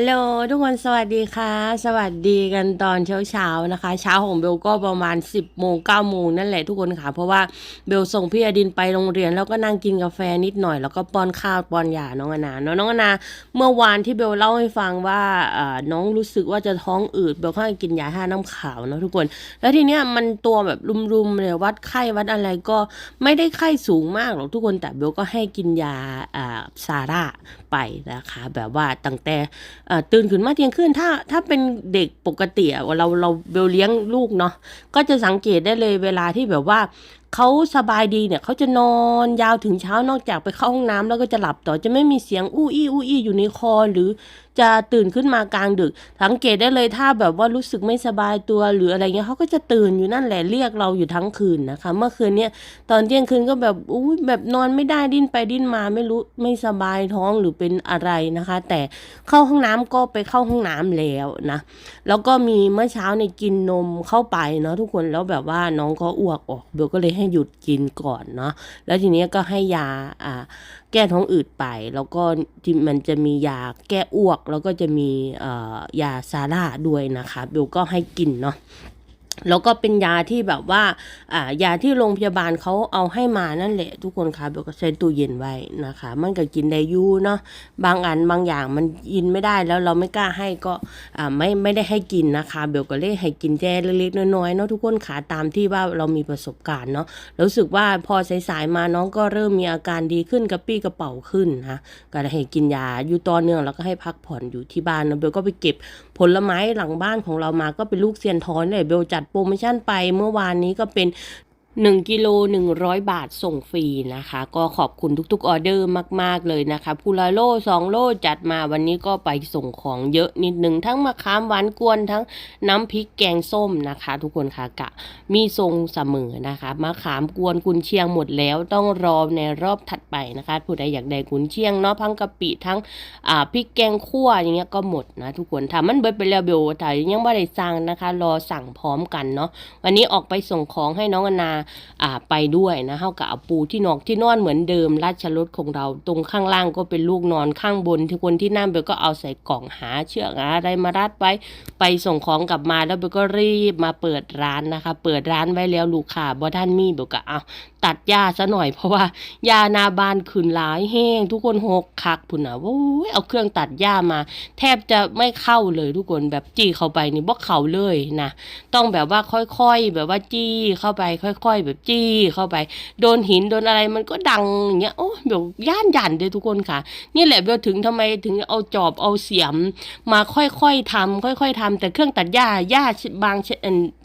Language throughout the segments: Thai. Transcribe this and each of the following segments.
ลโหลทุกคนสวัสดีค่ะ สวัสดีกันตอนเช้าเช้าๆนะคะ เช้าของเบลก็ประมาณ 10บโมงเก้าโมงนั่นแหละทุกคนค่ะ เพราะว่าเบลส่งพี่อดินไปโรงเรียนแล้วก็นั่งกินกาแฟนิดหน่อยแล้วก็ป้อนข้าวป้อนยาน้องอนาเนาะน้องอนาเมื่อวานที่เบลเล่าให้ฟังว่าอ่าน้องรู้สึกว่าจะท้องอืดเบลก็ให้กินยาท่าน้ำขาวเนาะทุกคน แล้วทีเนี้ยมันตัวแบบรุมๆเลยวัดไข้วัดอะไรก็ไม่ได้ไข้สูงมากหรอกทุกคนแต่เบลก็ให้กินยาอ่าซาร่าไปนะคะ แบบว่าตั้งแต่ตื่นขึ้นมาเที่ยงคืนถ้าถ้าเป็นเด็กปกติเราเราเบลเลี้ยงลูกเนาะก็จะสังเกตได้เลยเวลาที่แบบว่าเขาสบายดีเนี่ยเขาจะนอนยาวถึงเช้านอกจากไปเข้าห้องน้ำแล้วก็จะหลับต่อจะไม่มีเสียงอู้อี้อู้อี้อยู่ในคอหรือ จะตื่นขึ้นมากลางดึก สังเกตได้เลยถ้าแบบว่ารู้สึกไม่สบายตัวหรืออะไรเงี้ยเขาก็จะตื่นอยู่นั่นแหละเรียกเราอยู่ทั้งคืนนะคะ เมื่อคืนเนี้ยตอนเที่ยงคืนก็แบบอุ้ยแบบนอนไม่ได้ดิ้นไปดิ้นมาไม่รู้ไม่สบายท้องหรือเป็นอะไรนะคะ แต่เข้าห้องน้ำก็ไปเข้าห้องน้ำแล้วนะ แล้วก็มีเมื่อเช้าในกินนมเข้าไปเนาะทุกคนแล้วแบบว่าน้องก็อ้วกออกเบลก็เลยให้หยุดกินก่อนเนาะแล้วทีเนี้ยก็ให้ยาอ่าแก้ท้องอืดไป แล้วก็ที่มันจะมียาแก้อ้วก แล้วก็จะมียาซาร่าด้วยนะคะเบลก็ให้กินเนาะ แล้วก็เป็นยาที่แบบว่า อ่า ยาที่โรงพยาบาลเขาเอาให้มานั่นแหละ ทุกคนคะเบลก็ใช้ตู้เย็นไว้นะคะ มันก็กินได้อยู่เนาะ บางอันบางอย่างมันกินไม่ได้แล้วเราไม่กล้าให้ก็ อ่า ไม่ ไม่ได้ให้กินนะคะ เบลก็เลยให้กินแค่เล็กๆน้อยๆเนาะทุกคนขาตามที่ว่าเรามีประสบการณ์เนาะ รู้สึกว่าพอสายๆมาน้องก็เริ่มมีอาการดีขึ้นกระปี้กระเป๋าขึ้นนะ ก็เลยให้กินยาอยู่ต่อเนื่องแล้วก็ให้พักผ่อนอยู่ที่บ้านเนาะ เบลก็ไปเก็บผลไม้หลังบ้านของเรามา ก็เป็นลูกเซียนท้อนเลยเบลจัดโปรโมชั่นไปเมื่อวานนี้ก็เป็น 1กิโล100 บาทส่งฟรีนะคะ ก็ขอบคุณทุกๆออเดอร์มาก ๆ เลยนะคะพูลาโล2 โลจัดมาวันนี้ก็ไปส่งของเยอะนิดนึง ทั้งมะขามหวานกวนทั้งน้ำพริกแกงส้มนะคะ ทุกคนค่ะกะมีทรงเสมอนะคะมะขามกวนกุนเชียงหมดแล้วต้องรอในรอบถัดไปนะคะผู้ใดอยากได้กุนเชียงเนาะพังกะปิทั้งอ่าพริกแกงคั่วอย่างเงี้ยก็หมดนะทุกคนถ้ามันเบิดไปแล้วเบลแต่ยังไม่ได้สั่งนะคะ รอสั่งพร้อมกันเนาะวันนี้ออกไปส่งของให้น้องอนาอ่าไปด้วยนะเท่ากับเอาปูที่นอกที่นอนเหมือนเดิมราชรถของเราตรงข้างล่างก็เป็นลูกนอนข้างบนที่คนที่นั่นเบลก็เอาใส่กล่องหาเชือกหาอะไรมารัดไว้ไปส่งของกลับมาแล้วเบลก็รีบมาเปิดร้านนะคะ เปิดร้านไว้แล้วลูกค้าบ่ท่านมีเบลก็เอาตัดหญ้าซะหน่อยเพราะว่าหญ้านาบานขึ้นหลายแห้ง ทุกคนหกคักพุ่นนะโอ้ยเอาเครื่องตัดหญ้ามา แทบจะไม่เข้าเลยทุกคนแบบจี้เข้าไปนี่บ่เข้าเลยนะต้องแบบว่าค่อยๆ แบบว่าจี้เข้าไปค่อยๆอยๆ แบบจี้เข้าไป โดนหินโดนอะไรมันก็ดังอย่างเงี้ยโอ้แบบย่านหยันเลยทุกคนค่ะ นี่แหละเบลถึงทำไมถึงเอาจอบเอาเสียม มาค่อยๆทำค่อย ๆทำแต่เครื่องตัดหญ้าหญ้าบาง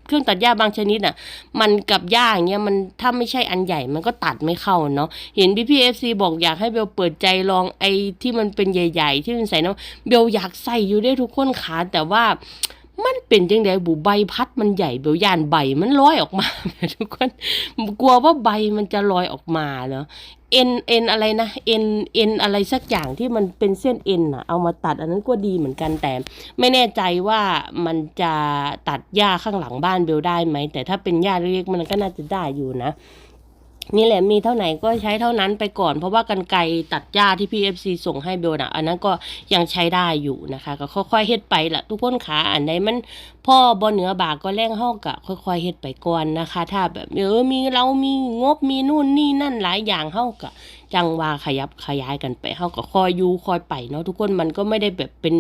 เครื่องตัดหญ้าบางชนิดอะ มันกับหญ้าอย่างเงี้ยมันถ้าไม่ใช่อันใหญ่มันก็ตัดไม่เข้าเนาะเห็นพี่พีเอฟซีบอกอยากให้เบลเปิดใจลองไอ้ที่มันเป็นใหญ่ ๆ ที่มันใส่น้ำเบลอยากใส่อยู่ได้ทุกคนขาแต่ว่า มันเป็นจังไดบุใบพัดมันใหญ่เบลยานใบมันลอยออกมาทุกคนกลัวว่าใบมันจะลอยออกมาเนาะเอ็นเอ็นอะไรนะเอ็นเอ็นอะไรสักอย่างที่มันเป็นเส้นเอ็นอะเอามาตัดอันนั้นก็ดีเหมือนกันแต่ ไม่แน่ใจว่ามันจะตัดหญ้าข้างหลังบ้านเบลได้ไหมแต่ถ้าเป็นหญ้าเล็กๆมันก็น่าจะได้อยู่นะ นี่แหละมีเท่าไหนก็ใช้เท่านั้นไปก่อน เพราะว่ากันไกตัดหญ้าที่พีเอฟซีส่งให้เบลนะอันนั้นก็ยังใช้ได้อยู่นะคะ ก็ค่อยๆเฮ็ดไปละทุกคนขาอันไหนมัน พ่อบนเหนือบากก็แรงเฮากะค่อยๆเฮ็ดไปก่อนนะคะ ถ้าแบบเออมีเรามีงบมีนู่นนี่นั่นหลายอย่างเฮากะจังว่าขยับขยายกันไปเฮาก็คอยอยู่คอยไปเนาะทุกคนมันก็ไม่ได้แบบเป็น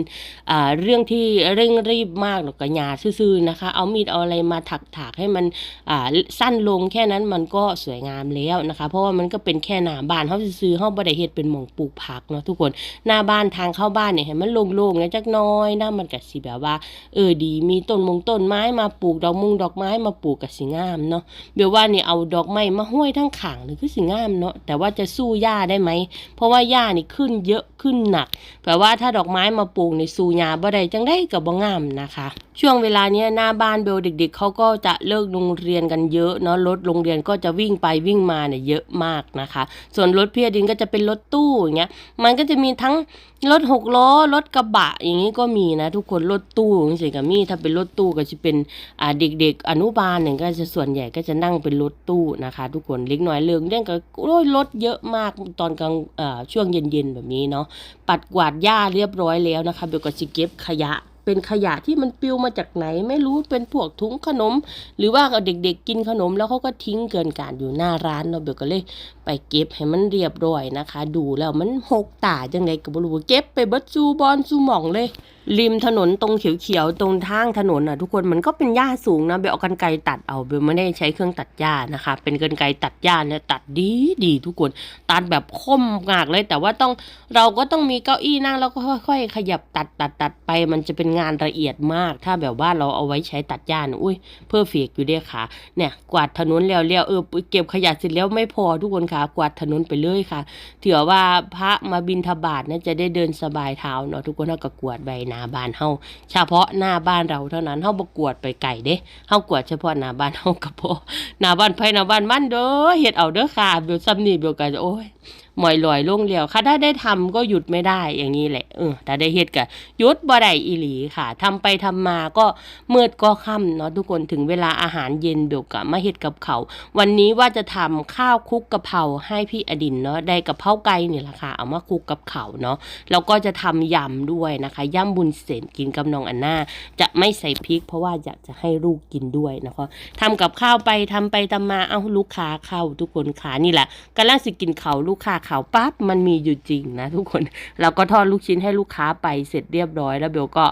อ่าเรื่องที่เร่งรีบมากหรอกกะยาซื่อๆนะคะ เอามีดเอาอะไรมาถักๆให้มันอ่าสั้นลงแค่นั้นมันก็สวยงามแล้วนะคะ เพราะว่ามันก็เป็นแค่หน้าบ้านเขาซื้อๆเขาบ่ได้เฮ็ดเป็นหม่องปลูกผักเนาะทุกคนหน้าบ้านทางเข้าบ้านเนี่ยให้มันโล่งๆนะจักน้อยนะมันก็สิแบบว่า เออดีมีต้นมงต้นไม้มาปลูกดอกมุงดอกไม้มาปลูกกับสิงามเนาะเบลว่านี่เอาดอกไม้มาห้อยทั้งขางนี่คือสิงามเนาะแต่ว่าจะสู้หญ้าได้ไหมเพราะว่าหญ้านี่ขึ้นเยอะขึ้นหนักแปลว่าถ้าดอกไม้มาปลูกในสู้หญ้าบ่ได้จังได้ก็บ่งามนะคะ ช่วงเวลาเนี้ยหน้าบ้านเบลเด็กๆเขาก็จะเลิกโรงเรียนกันเยอะเนาะรถโรงเรียนก็จะวิ่งไปวิ่งมาเนี่ยเยอะมากนะคะ ส่วนรถเพี่อดินก็จะเป็นรถตู้อย่างเงี้ยมันก็จะมีทั้งรถหกล้อรถกระบะอย่างนี้ก็มีนะ ทุกคนรถตู้อย่างสิกับมีถ้าเป็นรถตู้ก็จะเป็นอ่าเด็ก ๆ อนุบาลเนี่ยก็จะส่วนใหญ่ก็จะนั่งเป็นรถตู้นะคะ ทุกคนเล็กน้อยเรื่องเรื่องก็โอ้ยรถเยอะมากตอนกลางอ่าช่วงเย็นๆแบบนี้เนาะปัดกวาดหญ้าเรียบร้อยแล้วนะคะเบลก็จะเก็บขยะ เป็นขยะที่มันปลิวมาจากไหน ไม่รู้เป็นพวกถุงขนม หรือว่าเด็กๆกินขนมแล้วเขาก็ทิ้งเกินการอยู่หน้าร้านเนาเบลก็เลย ไปเก็บให้มันเรียบร้อยนะคะ ดูแล้วมันหกตาจังไงก็บ่รู้เก็บไปเบิดซูบอลซูหม่องเลย ริมถนนตรงเขียวๆตรงทางถนนอะ ทุกคนมันก็เป็นหญ้าสูงนะเบลเอากันไกรตัดเอาเบลไม่ได้ใช้เครื่องตัดหญ้านะคะ เป็นกันไกรตัดหญ้าเนี่ยตัดดีดีทุกคนตัดแบบคมมากเลย แต่ว่าต้องเราก็ต้องมีเก้าอี้นั่งแล้วก็ค่อย ๆ ขยับตัดตัดตัดไป มันจะเป็นงานละเอียดมาก ถ้าแบบว่าเราเอาไว้ใช้ตัดหญ้านอุ้ยเพอร์เฟกอยู่เด้ค่ะ เนี่ย กวาดถนนแล้วแล้วเออเก็บขยะเสร็จแล้วไม่พอทุกคนค่ะ กวาดถนนไปเลยค่ะเถือว่าพระมาบินทบาทนี่ยจะได้เดินสบายเท้าเนาะทุกคนเฮาก็กวาดใบหน้าบ้านเฮาเฉพาะหน้าบ้านเราเท่านั้นเฮาบ่กวาดไปไกลเด้เฮากวาดเฉพาะหน้าบ้านเฮาก็พอหน้าบ้านไผหน้าบ้านมันเด้อเฮ็ดเอาเด้อค่ะเบลซ้ำนี่เบลก็จะโอ้ยหมอยลอยลงเลียวค่ะถ้าได้ทำก็หยุดไม่ได้อย่างนี้แหละเออถ้าได้เฮ็ดก็หยุดบ่ได้อีหลีค่ะทำไปทำมาก็เมืดก็ค่ำเนาะทุกคนถึงเวลาอาหารเย็นเบลกะมาเฮ็ดกับเขา วันนี้ว่าจะทำข้าวคลุกกะเพราให้พี่อดินเนาะได้กะเพราไก่เนี่ยแหละค่ะเอามาคลุกกับเขาเนาะแล้วก็จะทำยำด้วยนะคะยำบุญเสนกินกับน้องอันนาจะไม่ใส่พริก เพราะว่าอยากจะให้ลูกกินด้วยนะคะทำกับข้าวไปทำไปทำมาเอาลูกค้าเข้าทุกคนขานี่แหละกำลังสิกินเขาลูกค้าเขาปั๊บมันมีอยู่จริงนะทุกคนเราก็ทอดลูกชิ้นให้ลูกค้าไปเสร็จเรียบร้อย แล้วเบลก็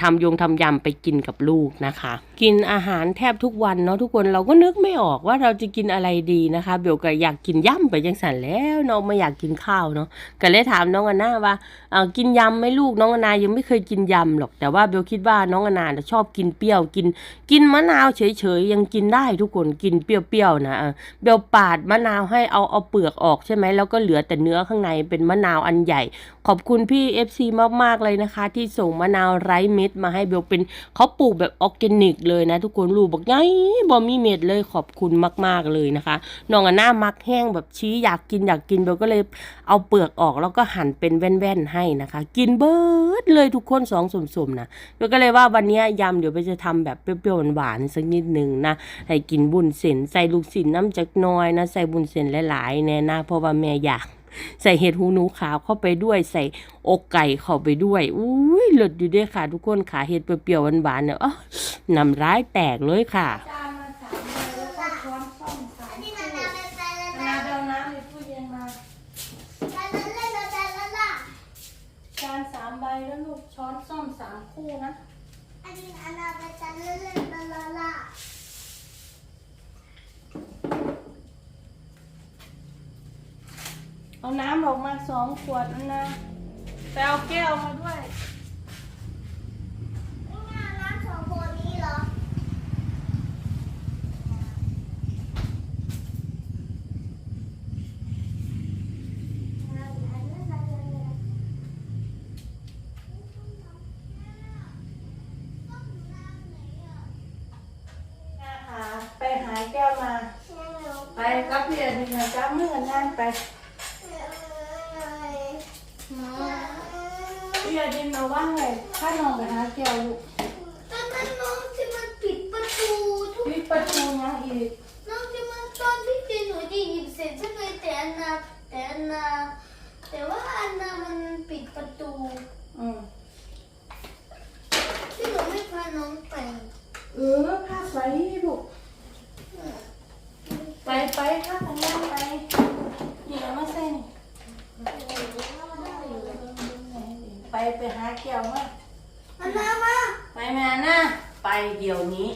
ทำยงทำยำไปกินกับลูกนะคะ กินอาหารแทบทุกวันเนาะทุกคนเราก็นึกไม่ออกว่าเราจะกินอะไรดีนะคะ เบลก็อยากกินยำไปยังสันแล้วเนาะไม่อยากกินข้าวเนาะก็เลยถามน้องอนาว่าเออกินยำไหมลูกน้องอนายังไม่เคยกินยำหรอกแต่ว่าเบลคิดว่าน้องอนาน่ะชอบกินเปรี้ยวกิน กินมะนาวเฉยๆยังกินได้ทุกคนกินเปรี้ยวๆนะเบลปาดมะนาวให้เอาเอาเปลือกออกใช่ไหมแล้วก็เหลือแต่เนื้อข้างในเป็นมะนาวอันใหญ่ ขอบคุณพี่ FC มากๆเลยนะคะ ที่ส่งมะนาวไรเม็ดมาให้เบลเป็นเขาปลูกแบบออร์แกนิกเลยนะทุกคนรู้บอกไงบ่มีเม็ดเลยขอบคุณมาก ๆเลยนะคะน้องอันหน้ามักแห้งแบบชี้อยากกินอยากกินเบลก็เลยเอาเปลือกออกแล้วก็หั่นเป็นแว่นๆให้นะคะ กินเบิดเลยทุกคนสองสมๆนะเบลก็เลยว่าวันนี้ยำเดี๋ยวเบลจะทำแบบเปรี้ยวๆหวานๆสักนิดนึงนะให้กินบุญเส้นใส่ลูกศิลน้ำจักน้อยนะใส่บุญเส้นหลายๆแน่นะเพราะว่าแม่อยาก ใส่เห็ดหูหนูขาวเข้าไปด้วย ใส่อกไก่เข้าไปด้วยอุ้ยเลิศอยู่เด้วยค่ะ ทุกคนค่ะเห็ดเปรี้ยวๆหวานๆเนี่ยอ้อน้ำร้ายแตกเลยค่ะจานมาสามใบแล้วก็ช้อนส้อมสามนี่คู่นานาเป็นแฟนแล้วนานะเบลน้ำในตู้เย็นมาจานนั้นเล่นแล้วจานนั้นล่ะจานสามใบแล้วลูกช้อนส้อมสามคู่นะ อันนี้นานาเป็นจานเล่นเล่นแล้วล่ะ เอาน้ำออกมาสองขวดนะนะไปเอาแก้วมาด้วย นี่นาน้ำสองคนนี้เหรอนะคะไปหาแก้วมา ไปกับเพื่อนนี่นะจับมือกันนั่งไป พี่อาดินมาว่างเลยข้าน้องไปหาแก้วลูกตอนนั้นน้องที่มันปิดประตูทุกปิดประตูยังอีกน้องที่มันตอนที่เจนหนูจะหยิบเสร็จใช่ไหมแต่อันนาแต่อันนาแต่ว่าอันนามันปิดประตูอืมที่หนูไม่พาน้องไปเออพาไปลูกไปไปข้ากันย่างไปนี่เอามาใส่นี่ ไปไปหาแก้วมาอันนามาไปแม่นะไปเดี๋ยวนี้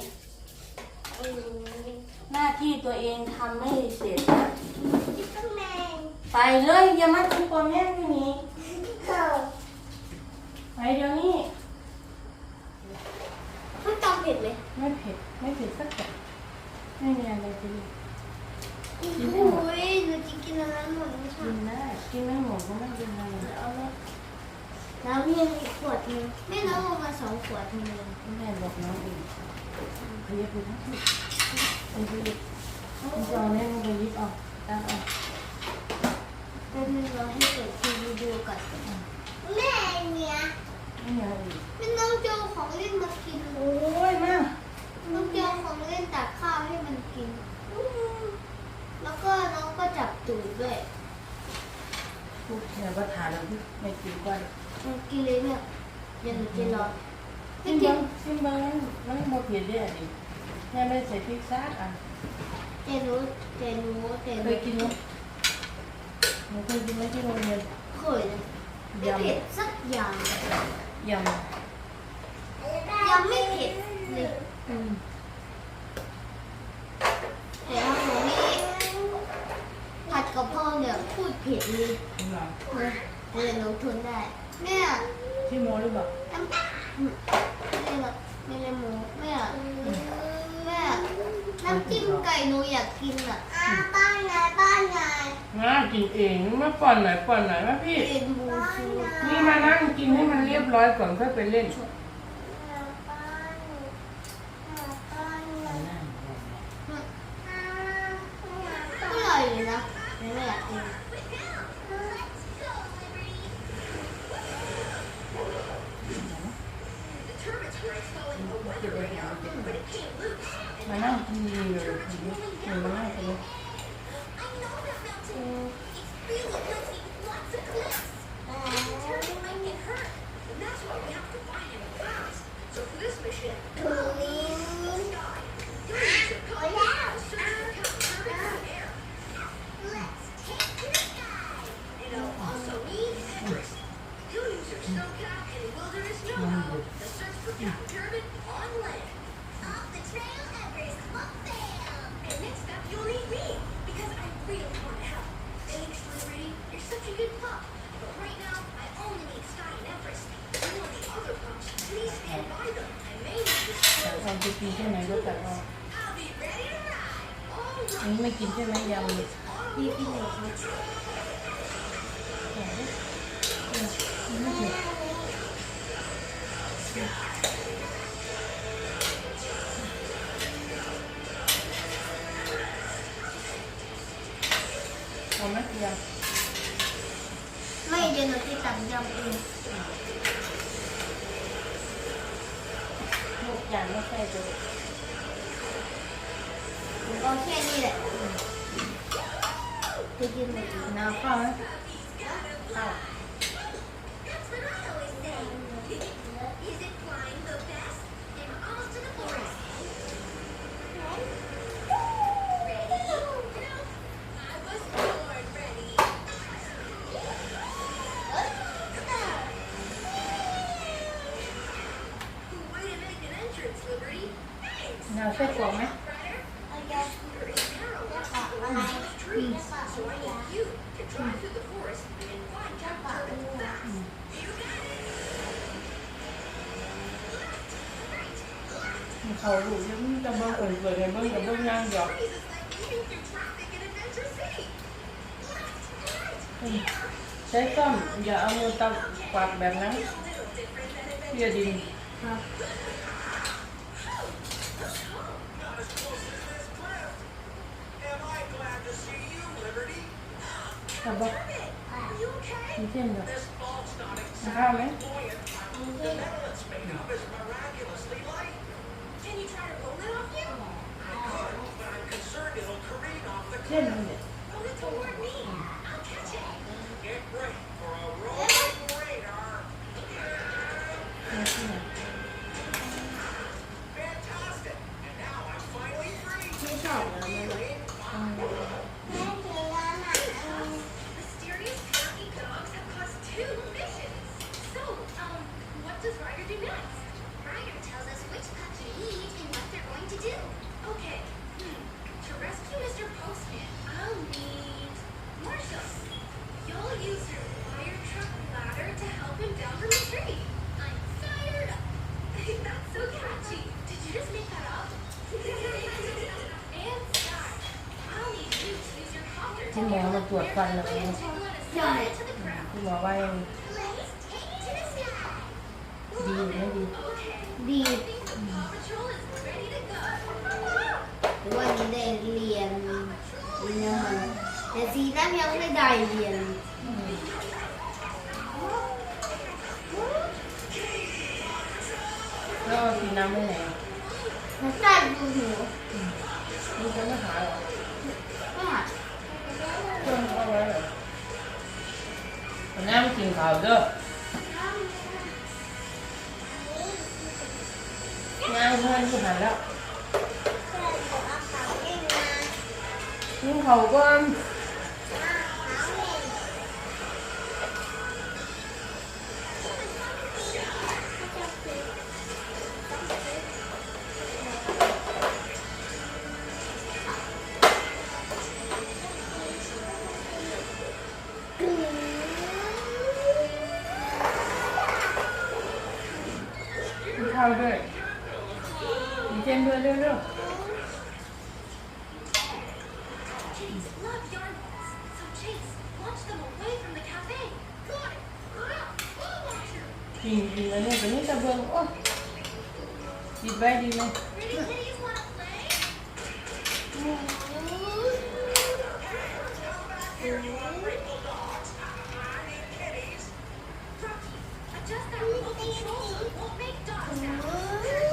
หน้าที่ตัวเองทำไม่เสร็จนะ จิ๊กแมง ไปเลยอย่ามาทำตัวแม่ที่นี้ เออ ไปเดี๋ยวนี้ มันตองเผ็ดไหม ไม่เผ็ดไม่เผ็ดสักแบบไม่มีอะไรจะกิน โอ้ยหนูจะกินอันนั้นหมดไม่ใช่ กินได้กินไม่หมดก็ไม่เป็นไร เอาละ น้ำยังอีกขวดนึงแม่น้องเอามาสองขวดทำไม แม่บอกน้องอีกขยับไปทั้งที่ไปยิบคุณจองแม่มึงไปยิบเอาตั้งเอา เป็นงเราให้เปิดทีวีดูก่อนแม่เนี่ย ไม่เอาอีก แม่น้องเจ้าของเล่นมากิน โอ้ยมา น้องเจ้าของเล่นตักข้าวให้มันกินอืมแล้วก็น้องก็จับตูดด้วย พูดเนี่ยว่าทานแล้วไม่กินก้อน มันกินเลยแม่เดี๋ยวหนูจะรอ ซิไม่มกิบันงซิมบังมันโมเพียดเนี่ยดิแม่ไม่ใส่พริกซักอะแต่หนูแต่หนูแต่หเคนูยกินไหมหนูเคยกินไหมที่โรงเรียนเคยนะไม่ยำเผ็ดสักอย่างยำยังไม่เผ็ดเลยอืมแต่ถ้าหนูนี่ผัดกะเพราเนี่ยพูดเผ็ดเลยเหรอนะแต่หนูทนได้แม่ที่โมหรือเปล่าน้ำ ไม่หรอกไม่เลยหมูแม่แม่น้ำจิ้มไก่หนูอยากกินอะบ้านไหนบ้านไหนมากินเองมาป้อนหน่อยป้อนหน่อยมาพี่ เป็นหมูฟูนี่มานั่งกินให้มันเรียบร้อยก่อนค่อยไปเล่น อร่อยเลยนะแต่ไม่อยากกิน มานั่งกินเลยเดี๋ยวมานั่งกันเลย แต่เราจะกินแค่ไหนก็แต่เราอันนี้ไม่ กินใช่ไหมยำเลยพี่กินเลยครับ หมดเลย น้ำข้าวไหมข้าว น้ำไส้กรอกไหม เขาดูยังจะเบิ่งเอิญเปิดให้เบิ่งกับเบิ่งย่างเดียวอืมใช้ต้อมอย่าเอามือตับกวาดแบบนั้นเพียดินครับตับบ่มีเส้นเดียวข้าวไหมเส้นมันเนี่ย หมอมาตรวจฟันแล้ว and เอง tickle วันนี้มากินข้าวเด้องานเพื่อนที่หันแล้วกินเขาวก่อน กินข้าวด้วยมีเจ Make dogs now.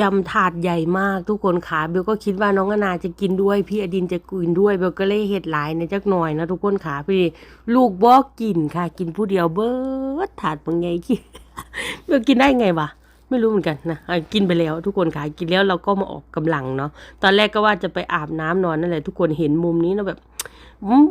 ยำถาดใหญ่มากทุกคนค่ะเบลก็คิดว่าน้องอนาจะกินด้วย พี่อดินจะกินด้วยเบลก็เลยเห็ดหลายในจักหน่อยนะทุกคนค่ะพี่ลูกบอกกินค่ะ กินผู้เดียวเบิดถาดบางไงกินเบลกินได้ไงวะไม่รู้เหมือนกันนะกินไปแล้วทุกคนค่ะกินแล้วเราก็มาออกกำลังเนาะตอนแรกก็ว่าจะไปอาบน้ำนอนนั่นแหละทุกคนเห็นมุมนี้นะแบบ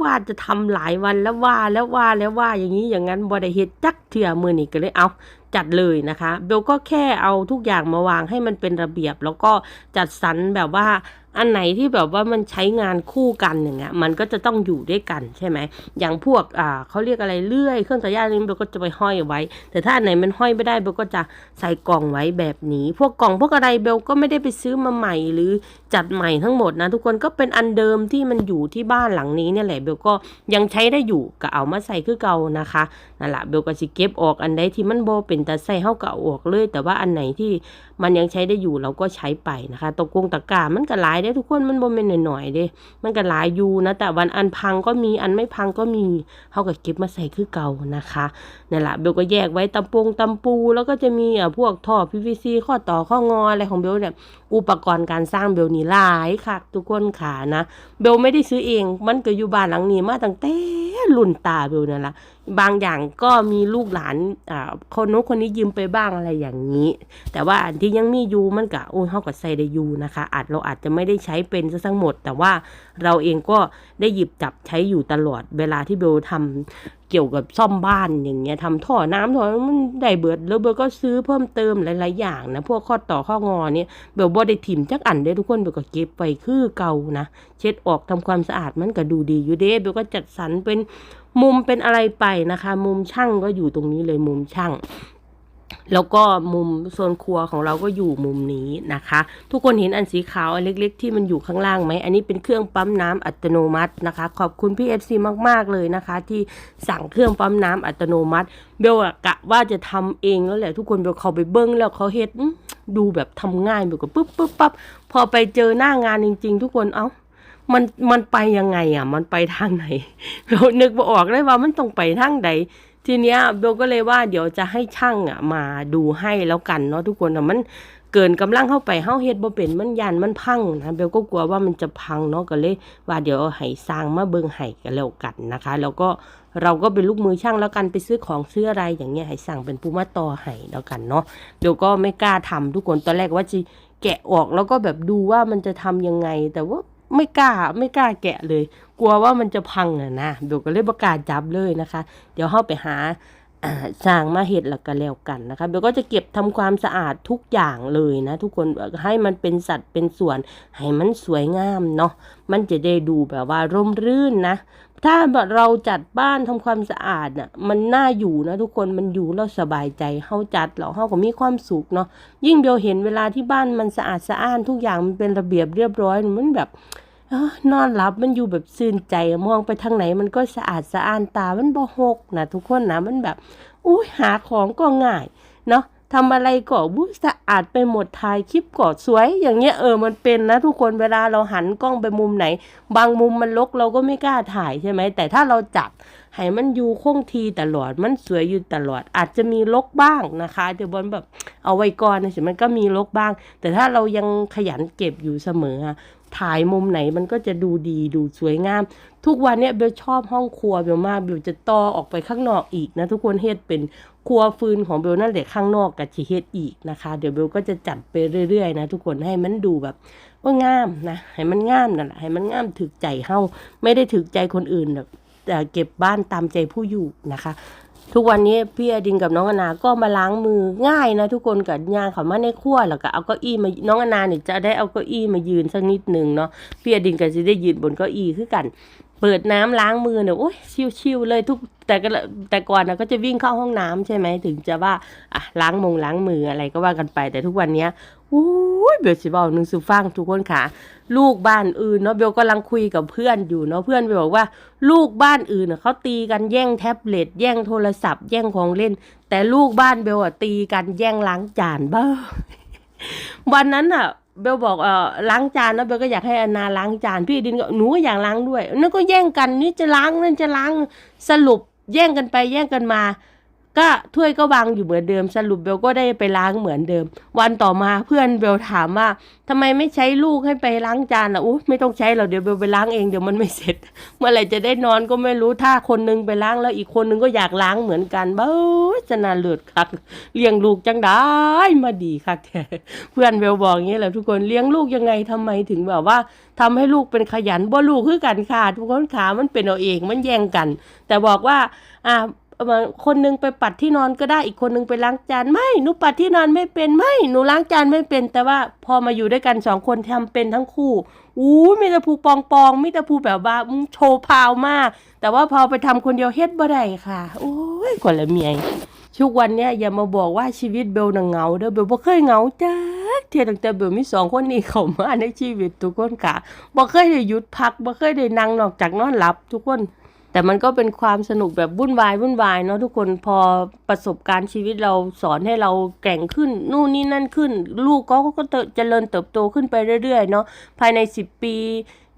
ว่าจะทำหลายวันแล้วว่าแล้วว่าแล้วว่าอย่างนี้อย่างนั้นบอได้เฮ็ดจักเถื่อมือนี่ก็เลยเอา จัดเลยนะคะเบลก็แค่เอาทุกอย่างมาวางให้มันเป็นระเบียบ แล้วก็จัดสรรแบบว่าอันไหนที่แบบว่ามันใช้งานคู่กันอย่างเงี้ยมันก็จะต้องอยู่ด้วยกันใช่ไหมอย่างพวกอ่าเขาเรียกอะไรเลื่อยเครื่องตัดหญ้านี่เบลก็จะไปห้อยไว้ แต่ถ้าอันไหนมันห้อยไม่ได้เบลก็จะใส่กล่องไว้แบบนี้ พวกกล่องพวกอะไรเบลก็ไม่ได้ไปซื้อมาใหม่หรือจัดใหม่ทั้งหมดนะทุกคนก็เป็นอันเดิมที่มันอยู่ที่บ้านหลังนี้เนี่ยแหละเบลก็ยังใช้ได้อยู่ก็เอามาใส่คือเก่านะคะนั่นแหละเบลก็สิเก็บออกอันใดที่มันโบเป็นแต่ใส่เฮาก็เอาออกเลย แต่ว่าอันไหนที่มันยังใช้ได้อยู่เราก็ใช้ไปนะคะตะกงตะกร้ามันก็หลายได้ทุกคนมันโบเป็นหน่อยๆเด้ มันก็หลายอยู่นะแต่วันอันพังก็มีอันไม่พังก็มีเฮาก็เก็บมาใส่คือเก่านะคะนั่นแหละเบลก็แยกไว้ตำปงตำปูแล้วก็จะมีอะพวกท่อ PVC ข้อต่อข้องออะไรของเบลเนี่ยอุปกรณ์การสร้างเบลนี่หลายค่ะทุกคนขานะ เบลไม่ได้ซื้อเอง มันก็อยู่บ้านหลังนี้มาตั้งแต่รุ่นตาเบลนั่นละบางอย่างก็มีลูกหลานอ่าคนนู้นคนนี้ยืมไปบ้างอะไรอย่างนี้ แต่ว่าอันที่ยังมีอยู่มันก็โอ้ยเฮาก็ใส่ได้อยู่นะคะอาจเราอาจจะไม่ได้ใช้เป็นซะทั้งหมด แต่ว่าเราเองก็ได้หยิบจับใช้อยู่ตลอดเวลาที่เบลทำ เกี่ยวกับซ่อมบ้านอย่างเงี้ยทำท่อน้ำท่อมันได้เบิดแล้วเบลก็ซื้อเพิ่มเติมหลายๆอย่างนะพวกข้อต่อข้องอเนี่ยเบลบ่ได้ถิ่มจักอันได้ทุกคนเบลก็เก็บไปคือเก่านะเช็ดออกทำความสะอาดมันก็ดูดีอยู่เด้เบลก็จัดสรรเป็นมุมเป็นอะไรไปนะคะ มุมช่างก็อยู่ตรงนี้เลยมุมช่าง แล้วก็มุมโซนครัวของเราก็อยู่มุมนี้นะคะ ทุกคนเห็นอันสีขาวอันเล็ก ๆ ที่มันอยู่ข้างล่างไหม อันนี้เป็นเครื่องปั๊มน้ำอัตโนมัตินะคะ ขอบคุณพี่เอฟซีมาก ๆ เลยนะคะ ที่สั่งเครื่องปั๊มน้ำอัตโนมัติ เบลกะว่าจะทำเองแล้วแหละทุกคนเบลเขาไปเบิ้งแล้วเขาเฮ็ดดูแบบทำง่ายเบลก็ปุ๊บปุ๊บปั๊บพอไปเจอหน้างานจริง ๆ ทุกคนเอ้ามันมันไปยังไงอะ มันไปทางไหน เรานึกบ่ออกเลยว่ามันต้องไปทางใด ทีเนี้ยเบลก็เลยว่าเดี๋ยวจะให้ช่างอะมาดูให้แล้วกันเนาะทุกคนอ่มันเกินกำลังเข้าไปเฮาเฮ็ดบ่เป็นมันยันมันพังนะเบลก็กลัวว่ามันจะพังเนาะก็เลย ว่าเดี๋ยวให้สร้างมาเบิ่งให้กันแล้วกันนะคะ แล้วก็เราก็เป็นลูกมือช่างแล้วกันไปซื้อของซื้ออะไรอย่างเงี้ยให้สั่งเป็นปูมาต่อให้แล้วกันเนาะเบลก็ไม่กล้าทำทุกคนตอนแรกว่าจะแกะออกแล้วก็แบบดูว่ามันจะทำยังไงแต่ว่า ไม่กล้าไม่กล้าแกะเลย กลัวว่ามันจะพังอะนะเบลก็เลยประกาศจับเลยนะคะ เดี๋ยวเข้าไปหาอ่าสร้างมาเห็ดแล้วก็แล้วกันนะคะเบลก็จะเก็บทำความสะอาดทุกอย่างเลยนะ ทุกคนให้มันเป็นสัดเป็นส่วน ให้มันสวยงามเนาะมันจะได้ดูแบบว่าร่มรื่นนะ ถ้าแบบเราจัดบ้านทำความสะอาดน่ะมันน่าอยู่นะทุกคนมันอยู่แล้วสบายใจเฮาจัดแล้วเฮาก็มีความสุขเนาะยิ่งเบลเห็นเวลาที่บ้านมันสะอาดสะอ้านทุกอย่างมันเป็นระเบียบเรียบร้อยมันแบบอนอนหลับมันอยู่แบบซื่นใจมองไปทางไหนมันก็สะอาดสะอ้านตามันบ่หกนะทุกคนนะมันแบบอุ้ยหาของก็ง่ายเนาะ ทำอะไรก็วุ้สะอาดไปหมดถ่ายคลิปก็สวย อย่างเงี้ยเออมันเป็นนะทุกคนเวลาเราหันกล้องไปมุมไหน บางมุมมันลกเราก็ไม่กล้าถ่ายใช่ไหมแต่ถ้าเราจับให้มันอยู่คงทีตลอดมันสวยอยู่ตลอด อาจจะมีลกบ้างนะคะเดี๋ยวบอลแบบเอาไว้ก่อนนะสิมันก็มีลกบ้าง แต่ถ้าเรายังขยันเก็บอยู่เสมอ ถ่ายมุมไหนมันก็จะดูดีดูสวยงาม ทุกวันเนี้ยเบลชอบห้องครัวเบลมากเบลจะต่อออกไปข้างนอกอีกนะทุกคนเฮ็ดเป็นครัวฟืนของเบลนั่นแหละข้างนอกกับชีเฮ็ดอีกนะคะ เดี๋ยวเบลก็จะจัดไปเรื่อยๆนะทุกคนให้มันดูแบบว่างามนะให้มันงามนั่นแหละให้มันงามถึกใจเฮาไม่ได้ถึกใจคนอื่นหรอกแต่เก็บบ้านตามใจผู้อยู่นะคะ ทุกวันนี้พี่อดินกับน้องอนา ก็มาล้างมือง่ายนะ ทุกคนกับยางเขามาในครัวแล้วก็เอาเก้าอี้มาน้องอนาเนี่ยจะได้เอาเก้าอี้มายืนสักนิดหนึ่งเนาะพี่อดินก็จะได้ยืนบนเก้าอี้คือกัน เปิดน้ำล้างมือเนี่ยโอ้ยชิวๆเลยทุกแต่ก็แต่ก่อนนะก็จะวิ่งเข้าห้องน้ำใช่ไหมถึงจะว่าอะล้างมงล้างมืออะไรก็ว่ากันไป แต่ทุกวันเนี้ย อุ้ยเบลสิบอกหนึ่งสุฟังทุกคนค่ะ ลูกบ้านอื่นเนาะเบลกำลังคุยกับเพื่อนอยู่เนาะเพื่อนเบลบอกว่า ลูกบ้านอื่นน่ะเขาตีกันแย่งแท็บเล็ตแย่งโทรศัพท์ แย่งของเล่น แต่ลูกบ้านเบลอะตีกันแย่งล้างจานบ้าวันนั้นอะเบลบอกเออล้างจานนะเบลก็อยากให้อนาล้างจานพี่ดินก็หนูก็อยากล้างด้วยนั่นก็แย่งกันนี่จะล้างนั่นจะล้างสรุปแย่งกันไปแย่งกันมา ก็ถ้วยก็วางอยู่เหมือนเดิมสรุปเบลก็ได้ไปล้างเหมือนเดิม วันต่อมาเพื่อนเบลถามว่าทำไมไม่ใช้ลูกให้ไปล้างจานล่ะอู้ไม่ต้องใช้หรอกเดี๋ยวเบลไปล้างเองเดี๋ยวมันไม่เสร็จ เมื่อไหร่จะได้นอนก็ไม่รู้ถ้าคนนึงไปล้างแล้วอีกคนนึงก็อยากล้างเหมือนกันเบ้อจะนาเลือดคักเลี้ยงลูกจังได้มาดีคักแท้เพื่อนเบลบอกอย่างนี้แหละทุกคนเลี้ยงลูกยังไงทำไมถึงแบบว่าทำให้ลูกเป็นขยันบ่ลูกคือกันค่ะทุกคนขามันเป็นเอาเองมันแย่งกัน แต่บอกว่าอ่า คนนึงไปปัดที่นอนก็ได้อีกคนนึงไปล้างจานไม่หนูปัดที่นอนไม่เป็นไม่หนูล้างจานไม่เป็น แต่ว่าพอมาอยู่ด้วยกันสองคนทำเป็นทั้งคู่อู้มีต่ภูปองปองมีต่ภูแบบว่าโชว์พาวมาก แต่ว่าพอไปทำคนเดียวเฮ็ดบ่ได้ค่ะ โอ้ยกว่าละเมียทุกวันเนี้ยอย่ามาบอกว่าชีวิตเบลน่ะเหงาเด้อเบลบ่เคยเหงาจ้าเทียตั้งแต่เบลมีสองคนนี้เข้ามาในชีวิตทุกคนค่ะบ่เคยได้หยุดพักบ่เคยได้นั่งนอกจากนอนหลับทุกคน แต่มันก็เป็นความสนุกแบบวุ่นวายวุ่นวายเนาะทุกคนพอประสบการณ์ชีวิตเราสอนให้เราแกร่งขึ้น นู่นนี่นั่นขึ้น ลูกก็ก็เจริญเติบโตขึ้นไปเรื่อยๆเนาะภายใน 10 ปี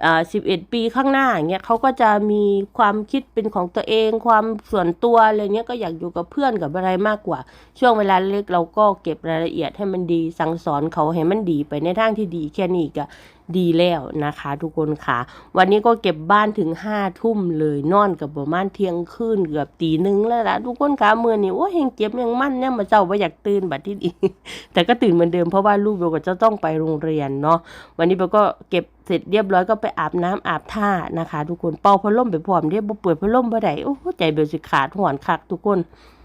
อ่าสิบเอ็ดปีข้างหน้าอย่างเงี้ยเขาก็จะมีความคิดเป็นของตัวเอง ความส่วนตัวอะไรเงี้ยก็อยากอยู่กับเพื่อนกับอะไรมากกว่า ช่วงเวลาเล็กเราก็เก็บรายละเอียดให้มันดีสั่งสอนเขาให้มันดีไปในทางที่ดีแค่นี้ก็ ดีแล้วนะคะ ทุกคนค่ะ วันนี้ก็เก็บบ้านถึงห้าทุ่มเลยนอนกับประมาณเที่ยงคืนเกือบตีหนึ่งแล้วละทุกคนค่ะเมื่อนี้โอ้เฮงเก็บยังมั่นเนี่ยมาเจ้าว่าอยากตื่นบัดที่ดีแต่ก็ตื่นเหมือนเดิมเพราะว่าลูกเบลก็จะต้องไปโรงเรียนเนาะวันนี้เบลก็เก็บเสร็จเรียบร้อยก็ไปอาบน้ำอาบท่านะคะ ทุกคนเป่าพัดลมไปพร้อมเรียบบ่เปิดพัดลมบ่ได้โอ้โหใจเบลสิขาดหอนคักทุกคน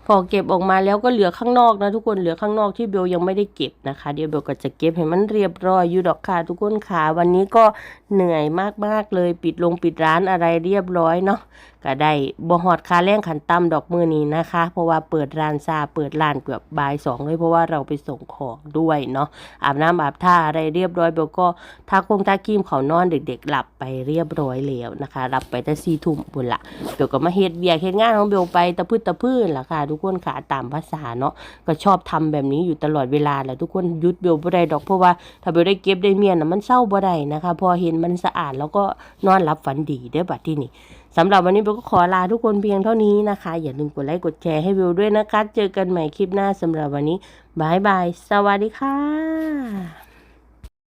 พอเก็บออกมาแล้วก็เหลือข้างนอกนะทุกคนเหลือข้างนอกที่เบลยังไม่ได้เก็บนะคะ เดี๋ยวเบลก็จะเก็บให้มันเรียบร้อยอยู่ดอกค่ะทุกคนค่ะวันนี้ก็เหนื่อยมากๆเลยปิดลงปิดร้านอะไรเรียบร้อยเนาะ ก็ได้บ่ฮอดคาแรงขันต่ำดอกมือนี้นะคะ เพราะว่าเปิดร้านซาเปิดร้านเกือบบ่ายสองเลยเพราะว่าเราไปส่งของด้วยเนาะอาบน้ำอาบท่าอะไรเรียบร้อยเบลก็ทาคงทาครีมเขานอนเด็กๆ หลับไปเรียบร้อยแล้วนะคะหลับไปแต่สี่ทุ่มบุญละเบลก็มาเฮ็ดเบียกเฮ็ดงานของเบลไปตะพื้นตะพื้นล่ะค่ะทุกคนค่ะตามภาษาเนาะก็ชอบทำแบบนี้อยู่ตลอดเวลาแหละทุกคนหยุดเบลบ่ได้ดอกเพราะว่าถ้าเบลได้เก็บได้เมียนน่ะมันเศร้าบ่ได้นะคะ พอเห็นมันสะอาดแล้วก็นอนหลับฝันดีได้อบัดที่นี่ สำหรับวันนี้เบลก็ขอลาทุกคนเพียงเท่านี้นะคะ อย่าลืมกดไลค์กดแชร์ให้เบลด้วยนะคะ เจอกันใหม่คลิปหน้าสำหรับวันนี้บายบาย สวัสดีค่ะ